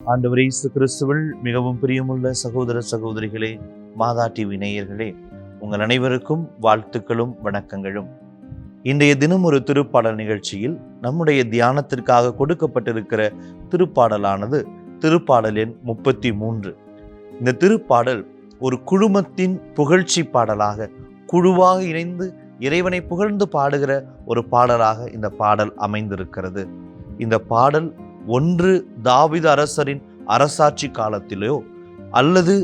ஆண்டவர் இயேசு கிறிஸ்துவில் மிகவும் பிரியமுள்ள சகோதர சகோதரிகளே மாதா டிவி நேயர்களே உங்கள் அனைவருக்கும் வாழ்த்துக்களும் வணக்கங்களும். இன்றைய தினம் ஒரு திருப்பாடல் நிகழ்ச்சியில் நம்முடைய தியானத்திற்காக கொடுக்கப்பட்டிருக்கிற திருப்பாடலானது திருப்பாடல் எண் முப்பத்தி மூன்று இந்த திருப்பாடல் ஒரு குழுமத்தின் புகழ்ச்சி பாடலாக குழுவாக இணைந்து இறைவனை புகழ்ந்து பாடுகிற ஒரு பாடலாக இந்த பாடல் அமைந்திருக்கிறது. இந்த பாடல் ஒன்று தாவித அரசரின் அரசாட்சி காலத்திலோ அல்லது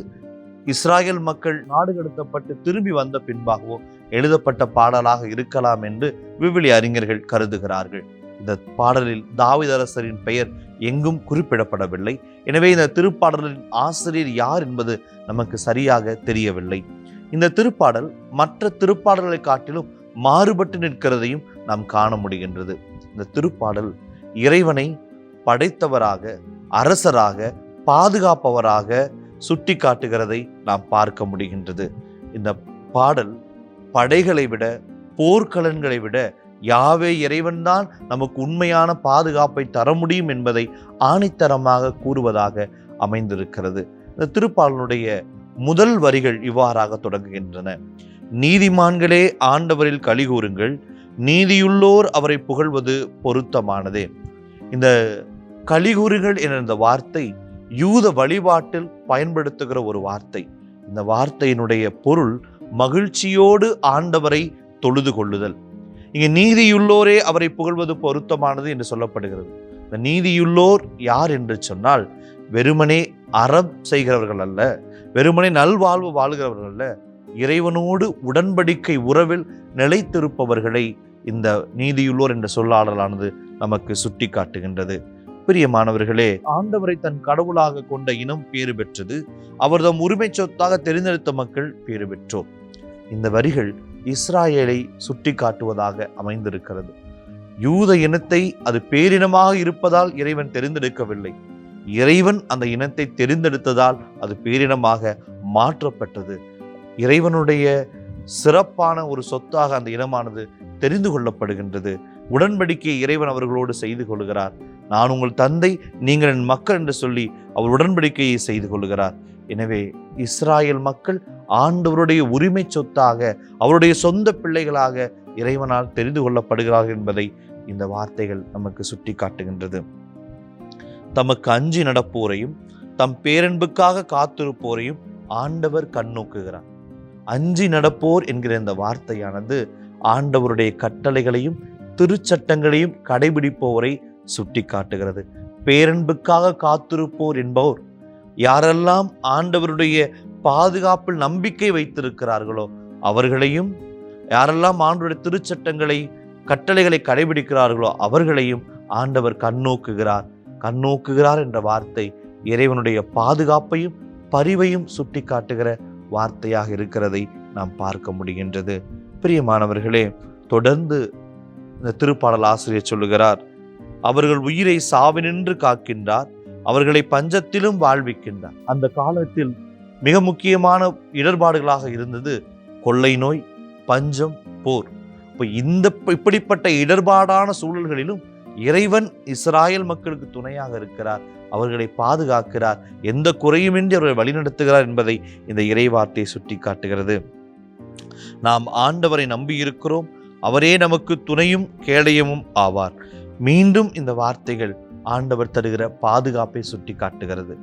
இஸ்ராயல் மக்கள் நாடு கடத்தப்பட்டு திரும்பி வந்த பின்பாகவோ எழுதப்பட்ட பாடலாக இருக்கலாம் என்று விவிலி அறிஞர்கள் கருதுகிறார்கள். இந்த பாடலில் தாவிதரசரின் அரசரின் பெயர் எங்கும் குறிப்பிடப்படவில்லை. எனவே இந்த திருப்பாடலின் ஆசிரியர் யார் என்பது நமக்கு சரியாக தெரியவில்லை. இந்த திருப்பாடல் மற்ற திருப்பாடல்களை காட்டிலும் மாறுபட்டு நிற்கிறதையும் நாம் காண முடிகின்றது. இந்த திருப்பாடல் இறைவனை படைத்தவராக அரசராக பாதுகாப்பவராக சுட்டி காட்டுகிறதை நாம் பார்க்க முடிகின்றது. இந்த பாடல் படைகளை விட போர்க்கலன்களை விட யாவே இறைவன்தான் நமக்கு உண்மையான பாதுகாப்பை தர முடியும் என்பதை ஆணித்தரமாக கூறுவதாக அமைந்திருக்கிறது. இந்த திருப்பாலனுடைய முதல் வரிகள் இவ்வாறாக தொடங்குகின்றன. நீதிமான்களே ஆண்டவரில் கலிகூறுங்கள் நீதியுள்ளோர் அவரை புகழ்வது பொருத்தமானதே. இந்த கலிகுறுகள் என்ற இந்த வார்த்தை யூத வழிபாட்டில் பயன்படுத்துகிற ஒரு வார்த்தை. இந்த வார்த்தையினுடைய பொருள் மகிழ்ச்சியோடு ஆண்டவரை தொழுது கொள்ளுதல். இங்கே நீதியுள்ளோரே அவரை புகழ்வது பொருத்தமானது என்று சொல்லப்படுகிறது. இந்த நீதியுள்ளோர் யார் என்று சொன்னால் வெறுமனே அறம் செய்கிறவர்கள் அல்ல வெறுமனே நல்வாழ்வு வாழ்கிறவர்கள் அல்ல இறைவனோடு உடன்படிக்கை உறவில் நிலைத்திருப்பவர்களை இந்த நீதியுள்ளோர் என்ற சொல்லாடலானது நமக்கு சுட்டி காட்டுகின்றது பிரியமானவர்களே ஆண்டவரை தன் கடவுளாக கொண்ட இனம் பேறு பெற்றது. அவர்தம் உரிமை சொத்தாக தெரிந்தெடுத்த மக்கள் பேறு பெற்றோம். இந்த வரிகள் இஸ்ராயேலை சுட்டி காட்டுவதாக அமைந்திருக்கிறது. யூத இனத்தை அது பேரினமாக இருப்பதால் இறைவன் தெரிந்தெடுக்கவில்லை. இறைவன் அந்த இனத்தை தெரிந்தெடுத்ததால் அது பேரினமாக மாற்றப்பட்டது. இறைவனுடைய சிறப்பான ஒரு சொத்தாக அந்த இனமானது தெரிந்து கொள்ளப்படுகின்றது. உடன்படிக்கையை இறைவன் அவர்களோடு செய்து கொள்கிறார். நான் உங்கள் தந்தை நீங்கள் என் மக்கள் என்று சொல்லி அவர் உடன்படிக்கையை செய்து கொள்கிறார். எனவே இஸ்ராயல் மக்கள் ஆண்டவருடைய உரிமை சொத்தாக அவருடைய சொந்த பிள்ளைகளாக இறைவனால் தெரிந்து கொள்ளப்படுகிறார்கள் என்பதை இந்த வார்த்தைகள் நமக்கு சுட்டி காட்டுகின்றது தமக்கு அஞ்சி நடப்போரையும் தம் பேரன்புக்காக காத்திருப்போரையும் ஆண்டவர் கண்ணோக்குகிறார். அஞ்சி நடப்போர் என்கிற இந்த வார்த்தையானது ஆண்டவருடைய கட்டளைகளையும் திருச்சட்டங்களையும் கடைபிடிப்போரை சுட்டி காட்டுகிறது பேரன்புக்காக காத்திருப்போர் என்போர் யாரெல்லாம் ஆண்டவருடைய பாதுகாப்பில் நம்பிக்கை வைத்திருக்கிறார்களோ அவர்களையும் யாரெல்லாம் ஆண்டவருடைய திருச்சட்டங்களை கட்டளைகளை கடைபிடிக்கிறார்களோ அவர்களையும் ஆண்டவர் கண்ணோக்குகிறார். கண்ணோக்குகிறார் என்ற வார்த்தை இறைவனுடைய பாதுகாப்பையும் பரிவையும் சுட்டி காட்டுகிற வார்த்தையாக இருக்கிறதை நாம் பார்க்க முடிகின்றது. பிரியமானவர்களே தொடர்ந்து இந்த திருப்பாடல் ஆசிரியர் சொல்லுகிறார் அவர்கள் உயிரை சாவினின்று காக்கின்றார் அவர்களை பஞ்சத்திலும் வாழ்விக்கின்றார். அந்த காலத்தில் மிக முக்கியமான இடர்பாடுகளாக இருந்தது கொள்ளை நோய் பஞ்சம் போர். இப்போ இந்த இப்படிப்பட்ட இடர்பாடான சூழல்களிலும் இறைவன் இஸ்ராயல் மக்களுக்கு துணையாக இருக்கிறார் அவர்களை பாதுகாக்கிறார். எந்த குறையுமின்றி அவர்களை வழிநடத்துகிறார் என்பதை இந்த இறைவார்த்தை சுட்டி காட்டுகிறது நாம் ஆண்டவரை நம்பி இருக்கிறோம் அவரே நமக்கு துணையும் கேடயமும் ஆவார். மீண்டும் இந்த வார்த்தைகள் ஆண்டவர் தருகிற பாதுகாப்பை சுட்டி காட்டுகிறது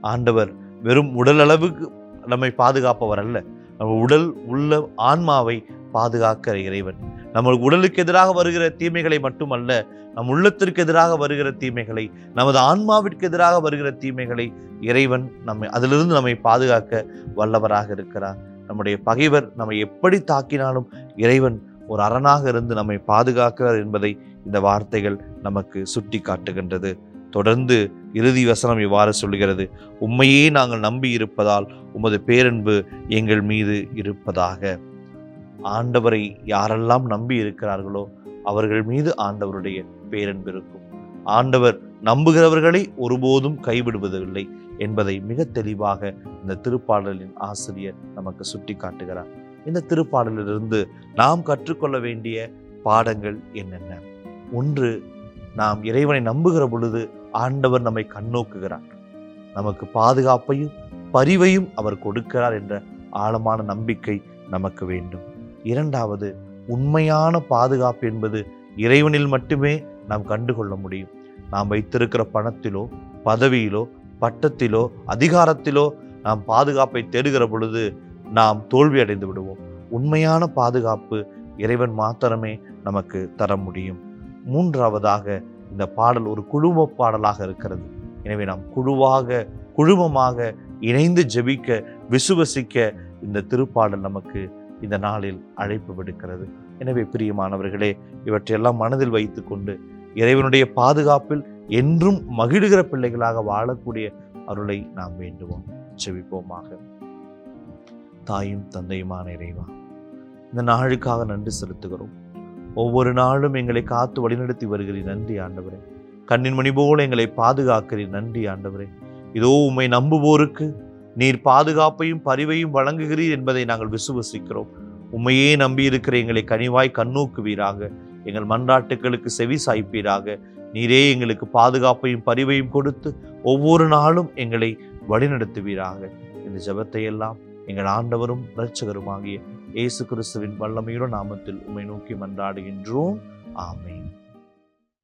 ஆண்டவர் வெறும் உடல் அளவுக்கு நம்மை பாதுகாப்பவர் அல்ல. நம்ம உடல் உள்ள ஆன்மாவை பாதுகாக்கிற இறைவன். நம்ம உடலுக்கு எதிராக வருகிற தீமைகளை மட்டுமல்ல நம் உள்ளத்திற்கு எதிராக வருகிற தீமைகளை நமது ஆன்மாவிற்கு எதிராக வருகிற தீமைகளை இறைவன் நம்மை அதிலிருந்து நம்மை பாதுகாக்க வல்லவராக இருக்கிறார். நம்முடைய பகைவர் நம்மை எப்படி தாக்கினாலும் இறைவன் ஒரு அரணாக இருந்து நம்மை பாதுகாக்கிறார் என்பதை இந்த வார்த்தைகள் நமக்கு சுட்டி காட்டுகின்றது தொடர்ந்து இறுதி வசனம் இவ்வாறு சொல்கிறது உண்மையே நாங்கள் நம்பி இருப்பதால் உமது பேரன்பு எங்கள் மீது இருப்பதாக. ஆண்டவரை யாரெல்லாம் நம்பி இருக்கிறார்களோ அவர்கள் மீது ஆண்டவருடைய பேரன்பு இருக்கும். ஆண்டவர் நம்புகிறவர்களை ஒருபோதும் கைவிடுவதில்லை என்பதை மிக தெளிவாக இந்த திருப்பாடலின் ஆசிரியர் நமக்கு சுட்டி காட்டுகிறார் இந்த திருப்பாடலிலிருந்து நாம் கற்றுக்கொள்ள வேண்டிய பாடங்கள் என்னென்ன? ஒன்று நாம் இறைவனை நம்புகிற பொழுது ஆண்டவர் நம்மை கண்ணோக்குகிறார். நமக்கு பாதுகாப்பையும் பரிவையும் அவர் கொடுக்கிறார் என்ற ஆழமான நம்பிக்கை நமக்கு வேண்டும். இரண்டாவது உண்மையான பாதுகாப்பு என்பது இறைவனில் மட்டுமே நாம் கண்டுகொள்ள முடியும். நாம் வைத்திருக்கிற பணத்திலோ பதவியிலோ பட்டத்திலோ அதிகாரத்திலோ நாம் பாதுகாப்பை தேடுகிற பொழுது நாம் தோல்வி அடைந்து விடுவோம். உண்மையான பாதுகாப்பு இறைவன் மாத்திரமே நமக்கு தர முடியும். மூன்றாவதாக இந்த பாடல் ஒரு குழும பாடலாக இருக்கிறது. எனவே நாம் குழுவாக குழுமமாக இணைந்து ஜெபிக்க விசுவசிக்க இந்த திருப்பாடல் நமக்கு இந்த நாளில் அழைப்பு விடுக்கிறது. எனவே பிரியமானவர்களே இவற்றையெல்லாம் மனதில் வைத்துக்கொண்டு இறைவனுடைய பாதுகாப்பில் என்றும் மகிழுகிற பிள்ளைகளாக வாழக்கூடிய அருளை நாம் வேண்டுவோம். செவிப்போமாக தாயும் தந்தையுமான இறைவா இந்த நாளுக்காக நன்றி செலுத்துகிறோம். ஒவ்வொரு நாளும் எங்களை காத்து வழிநடத்தி வருகிறீர். நன்றி ஆண்டவரே. கண்ணின் மணி போல எங்களை பாதுகாக்கிறீர். நன்றி ஆண்டவரே. இதோ உம்மை நம்புவோருக்கு நீர் பாதுகாப்பையும் பரிவையும் வழங்குகிறீர் என்பதை நாங்கள் விசுவசிக்கிறோம். உண்மையே நம்பியிருக்கிற எங்களை கனிவாய் கண்ணோக்குவீராக. எங்கள் மன்றாட்டுகளுக்கு செவி சாய்ப்பீராக. நீரே எங்களுக்கு பாதுகாப்பையும் பரிவையும் கொடுத்து ஒவ்வொரு நாளும் எங்களை வழிநடத்துவீராக. இந்த ஜெபத்தை எல்லாம் எங்கள் ஆண்டவரும் இரட்சகருமாகிய இயேசு கிறிஸ்துவின் வல்லமையுடன் நாமத்தில் உண்மை நோக்கி மன்றாடுகின்றோம். ஆமேன்.